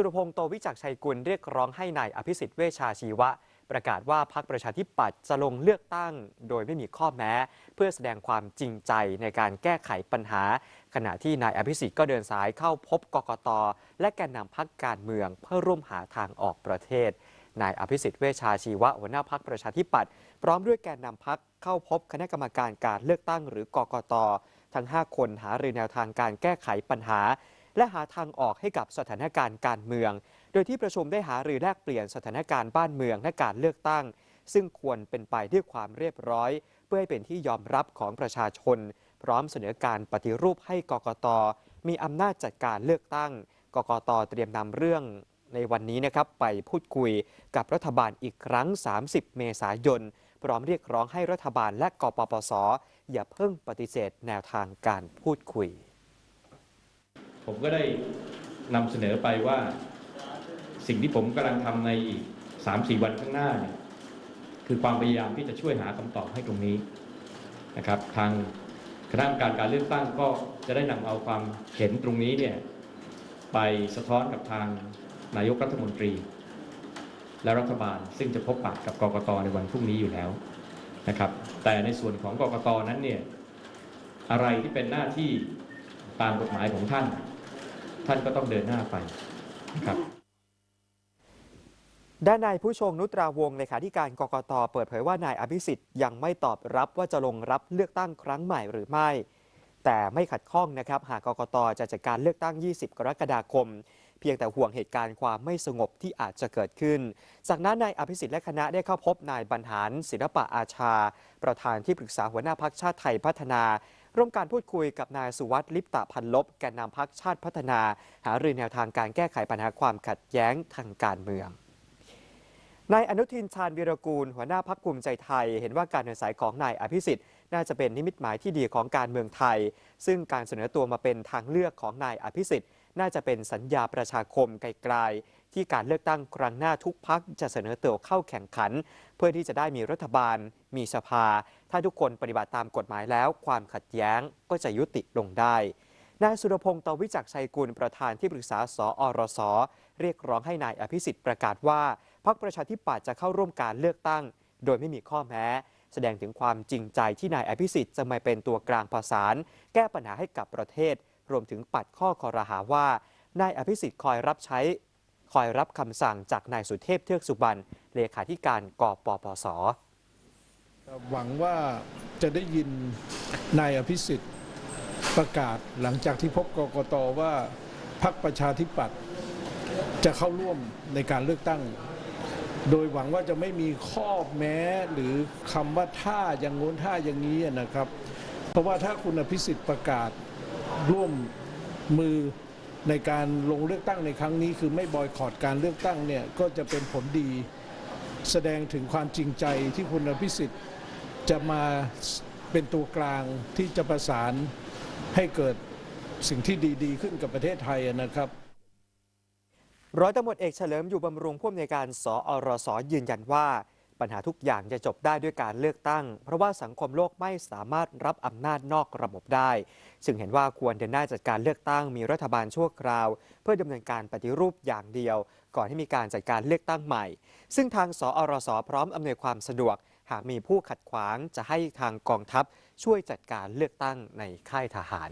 สุรพงษ์โตวิจักชัยกุลเรียกร้องให้นายอภิสิทธิ์เวชชาชีวะ ประกาศว่าพรรคประชาธิปัตย์จะลงเลือกตั้ง โดยไม่มีข้อแม้ เพื่อแสดงความจริงใจในการแก้ไขปัญหา ขณะที่นายอภิสิทธิ์ก็เดินสายเข้าพบกกตและแกนนำพรรคการเมืองเพื่อร่วมหาทางออกประเทศนายอภิสิทธิ์เวชชาชีวะหัวหน้าพรรคประชาธิปัตย์พร้อมด้วยแกนนำพรรคเข้าพบคณะกรรมการการเลือกตั้งหรือกกตทั้ง 5 คนหารือแนวทางการแก้ไขปัญหา และหาทางออกให้กับสถานการณ์การเมือง โดยที่ประชุมได้หารือแลกเปลี่ยนสถานการณ์บ้านเมืองและการเลือกตั้ง ซึ่งควรเป็นไปด้วยความเรียบร้อย เพื่อให้เป็นที่ยอมรับของประชาชน พร้อมเสนอการปฏิรูปให้กกต มีอำนาจจัดการเลือกตั้ง กกตเตรียมนำเรื่องในวันนี้นะครับไปพูดคุยกับรัฐบาลอีกครั้ง 30 เมษายน พร้อมเรียกร้องให้รัฐบาลและกปปส อย่าเพิ่งปฏิเสธแนวทางการพูดคุย ผมก็ได้นำเสนอไปว่าสิ่งที่ผมกำลังทำในอีก3-4วันข้างหน้าเนี่ยคือความพยายามที่จะช่วยหาคำตอบให้ตรงนี้นะครับ ทางคณะกรรมการการเลือกตั้งก็จะได้นำเอาความเห็นตรงนี้เนี่ยไปสะท้อนกับทางนายกรัฐมนตรี และรัฐบาล ซึ่งจะพบปะกับกกตในวันพรุ่งนี้อยู่แล้วนะครับ แต่ในส่วนของกกตนั้นเนี่ยอะไรที่เป็นหน้าที่ตามกฎหมายของท่าน ท่านก็ต้องเดินหน้าไปนะครับด้านนายผู้ชงนุตราวงเลขาธิการกกตเปิดเผยว่านายอภิสิทธิ์ยังไม่ตอบรับว่าจะลงรับเลือกตั้งครั้งใหม่หรือไม่ แต่ไม่ขัดข้องนะครับ หากกกตจะจัดการเลือกตั้ง 20 กรกฎาคม เพียงแต่ห่วงเหตุการณ์ความไม่สงบที่อาจจะเกิดขึ้น จากนั้นนายอภิสิทธิ์และคณะได้เข้าพบนายบรรหารศิลปะอาชา ประธานที่ปรึกษาหัวหน้าพักชาติไทยพัฒนา ร่วมการพูดคุยกับนายสุวัสดิ์ลิปตะพันลบแกนนำพักชาติพัฒนา หารือแนวทางการแก้ไขปัญหาความขัดแย้งทางการเมืองนายอนุทินชาญวีรกูล หัวหน้าพักภูมิใจไทย เห็นว่าการเดินสายของนายอภิสิทธิ์น่าจะเป็นนิมิตหมายที่ดีของการเมืองไทย ซึ่งการเสนอตัวมาเป็นทางเลือกของนายอภิสิทธิ์น่าจะเป็นสัญญาประชาคมไกล ที่การเลือกตั้งครั้งหน้าทุกพักจะเสนอตัวเข้าแข่งขัน เพื่อที่จะได้มีรัฐบาล มีสภา ถ้าทุกคนปฏิบัติตามกฎหมายแล้ว ความขัดแย้งก็จะยุติลงได้นายสุรพงษ์ตวิจักชัยกุลประธานที่ปรึกษาสอรส เรียกร้องให้นายอภิสิทธิ์ประกาศว่าพรรคประชาธิปัตย์จะเข้าร่วมการเลือกตั้ง โดยไม่มีข้อแม้ แสดงถึงความจริงใจที่นายอภิสิทธิ์จะมาเป็นตัวกลางประสาน แก้ปัญหาให้กับประเทศ รวมถึงปัดข้อคอรหาว่านายอภิสิทธิ์คอยรับใช้ คอยรับคำสั่งจากนายสุเทพเทือกสุบรรณเลขาธิการกปปส หวังว่าจะได้ยินนายอภิสิทธิ์ประกาศหลังจากที่พบกกตว่าพรรคประชาธิปัตย์จะเข้าร่วมในการเลือกตั้ง โดยหวังว่าจะไม่มีข้อแม้หรือคำว่าท่าอย่างโน้นท่าอย่างนี้นะครับ เพราะว่าถ้าคุณอภิสิทธิ์ประกาศร่วมมือ ในการลงเลือกตั้งในครั้งนี้ คือไม่บอยคอรดการเลือกตั้งเนี่ยก็จะเป็นผลดี แสดงถึงความจริงใจที่คุณอภิสิทธิ์จะมาเป็นตัวกลางที่จะประสานให้เกิดสิ่งที่ดีๆ ขึ้นกับประเทศไทยนะครับร้อยตำรวจเอกเฉลิมอยู่บำรุงผู้อำนวยการสอรสยืนยันว่า ปัญหาทุกอย่างจะจบได้ด้วยการเลือกตั้ง เพราะว่าสังคมโลกไม่สามารถรับอำนาจนอกระบบได้ ซึ่งเห็นว่าควรเดินหน้าจัดการเลือกตั้งมีรัฐบาลชั่วคราว เพื่อดำเนินการปฏิรูปอย่างเดียว ก่อนที่มีการจัดการเลือกตั้งใหม่ ซึ่งทางสอรสพร้อมอำนวยความสะดวก หากมีผู้ขัดขวางจะให้ทางกองทัพช่วยจัดการเลือกตั้งในค่ายทหาร